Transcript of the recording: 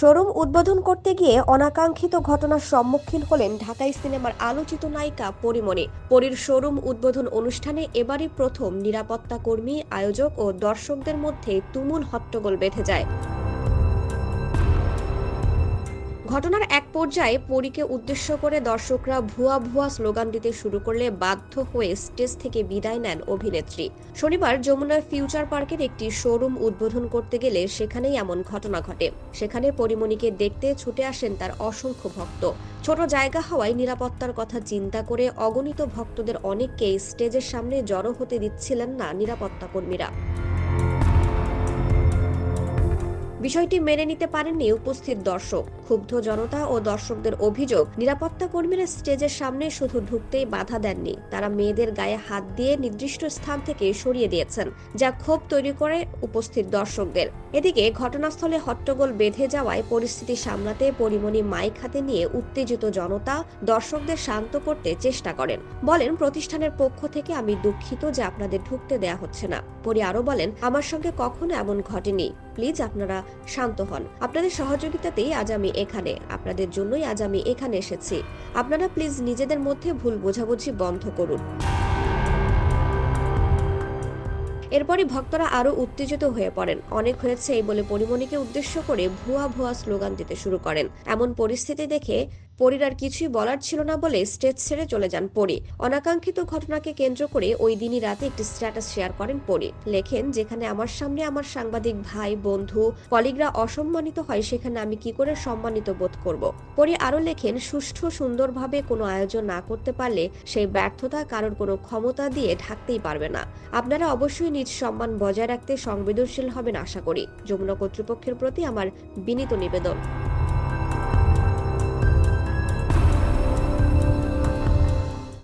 Showroom উদ্বোধন করতে গিয়ে অনাকাঙ্ক্ষিত ঘটনার সম্মুখীন হলেন ঢাকাই সিনেমার আলোচিত নায়িকা পরিমণি। পরীর শোরুম উদ্বোধন অনুষ্ঠানে এবারই প্রথম নিরাপত্তা কর্মী, আয়োজক ও দর্শকদের মধ্যে তুমুল হট্টগোল বেঁধে যায়। ঘটনার এক পর্যায়ে পরীকে উদ্দেশ্য করে দর্শকরা ভুয়া ভুয়া স্লোগান দিতে শুরু করলে বাধ্য হয়ে স্টেজ থেকে বিদায় নেন অভিনেত্রী। শনিবার যমুনার ফিউচার পার্কের একটি শোরুম উদ্বোধন করতে গেলে সেখানেই এমন ঘটনা ঘটে। সেখানে পরিমণিকে দেখতে ছুটে আসেন তার অসংখ্য ভক্ত। ছোট জায়গা হওয়ায় নিরাপত্তার কথা চিন্তা করে অগণিত ভক্তদের অনেককেই স্টেজের সামনে জড়ো হতে দিচ্ছিলেন না নিরাপত্তা কর্মীরা বিষয়টি মেনে নিতে পারেননি উপস্থিত দর্শক। ক্ষুব্ধ জনতা ও দর্শকদের অভিযোগ, নিরাপত্তা কর্মীরা স্টেজের সামনে শুধু ঢুকতেই বাধা দেননি। তারা মেয়েদের গায়ে হাত দিয়ে নির্দিষ্ট স্থান থেকে সরিয়ে দিয়েছেন, যা ক্ষোভ তৈরি করে উপস্থিত দর্শকদের। এদিকে ঘটনাস্থলে হট্টগোল বেঁধে যাওয়ায় পরিস্থিতি সামলাতে পরিমণি মাইক হাতে নিয়ে উত্তেজিত জনতা দর্শকদের শান্ত করতে চেষ্টা করেন। বলেন, প্রতিষ্ঠানের পক্ষ থেকে আমি দুঃখিত যে আপনাদের ঢুকতে দেয়া হচ্ছে না। পরি আরও বলেন, আমার সঙ্গে কখনো এমন ঘটেনি। প্লিজ আপনারা শান্ত হন। আপনাদের সহযোগিতাতেই আজ আমি এখানে। আপনাদের জন্যই আজ আমি এখানে এসেছি। আপনারা প্লিজ নিজেদের মধ্যে ভুল বোঝাবুঝি বন্ধ করুন। এরপরে ভক্তরা আরও উত্তেজিত হয়ে পড়েন। অনেক হয়েছে এই বলে পরিমণিকে উদ্দেশ্য করে ভুয়া ভুয়া স্লোগান দিতে শুরু করেন। এমন পরিস্থিতি দেখে পরীর আর কিছুই বলার ছিল না বলে স্টেজ ছেড়ে চলে যান পরী। অনাকাঙ্ক্ষিত ঘটনাকে কেন্দ্র করে ওই দিনই রাতে একটি স্ট্যাটাস শেয়ার করেন পরী। লেখেন, যেখানে আমার সামনে আমার সাংবাদিক ভাই, বন্ধু, কলিগরা অসম্মানিত হয়, সেখানে আমি কি করে সম্মানিত বোধ করব? পরী আরও লেখেন, সুষ্ঠু, সুন্দরভাবে কোনো আয়োজন না করতে পারলে সেই ব্যর্থতা কারোর কোনো ক্ষমতা দিয়ে ঢাকতেই পারবে না। আপনারা অবশ্যই নিজ সম্মান বজায় রাখতে সংবেদনশীল হবেন, আশা করি। যমুনা কর্তৃপক্ষের প্রতি আমার বিনীত নিবেদন।